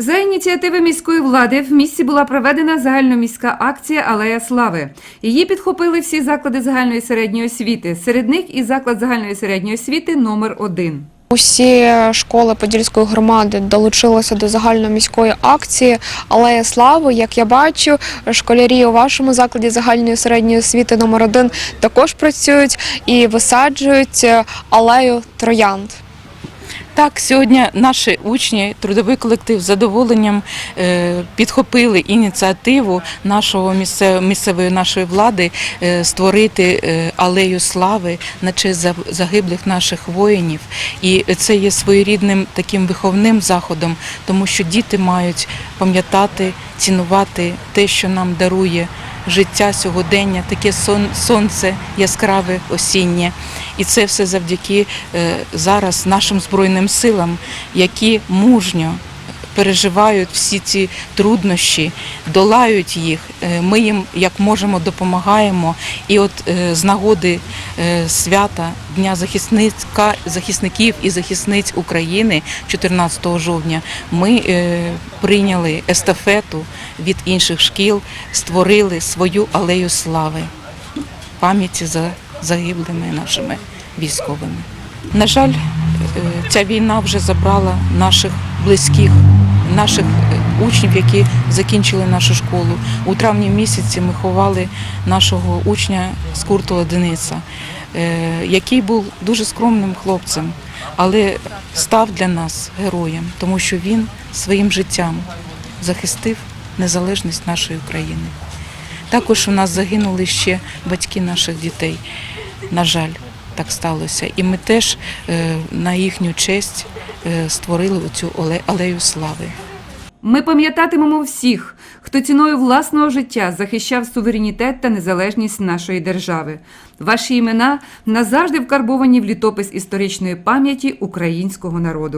За ініціативи міської влади в місті була проведена загальноміська акція Алея Слави. Її підхопили всі заклади загальної середньої освіти. Серед них і заклад загальної середньої освіти номер 1 Усі школи Подільської громади долучилися до загальноміської акції Алея Слави. Як я бачу, школярі у вашому закладі загальної середньої освіти номер 1 також працюють і висаджують алею троянд. Так, сьогодні наші учні, трудовий колектив з задоволенням е, підхопили ініціативу нашого місцев- місцевої нашої влади е, створити е, алею слави на честь за- загиблих наших воїнів. І це є своєрідним таким виховним заходом, тому що діти мають пам'ятати, цінувати те, що нам дарує життя сьогодення, таке сон, сонце яскраве осіннє. І це все завдяки е, зараз нашим збройним силам, які мужньо переживають всі ці труднощі, долають їх. Е, Ми їм як можемо допомагаємо. І от е, з нагоди е, свята Дня захисника, захисників і захисниць України 14 жовтня ми прийняли естафету від інших шкіл, створили свою алею слави пам'яті за загиблими нашими військовими. На жаль, ця війна вже забрала наших близьких, наших е, учнів, які закінчили нашу школу. У травні місяці ми ховали нашого учня з Куртула Дениса, е, який був дуже скромним хлопцем, але став для нас героєм, тому що він своїм життям захистив незалежність нашої України. Також у нас загинули ще батьки наших дітей. На жаль, так сталося. І ми теж е, на їхню честь е, створили цю алею слави. Ми пам'ятатимемо всіх, хто ціною власного життя захищав суверенітет та незалежність нашої держави. Ваші імена назавжди вкарбовані в літопис історичної пам'яті українського народу.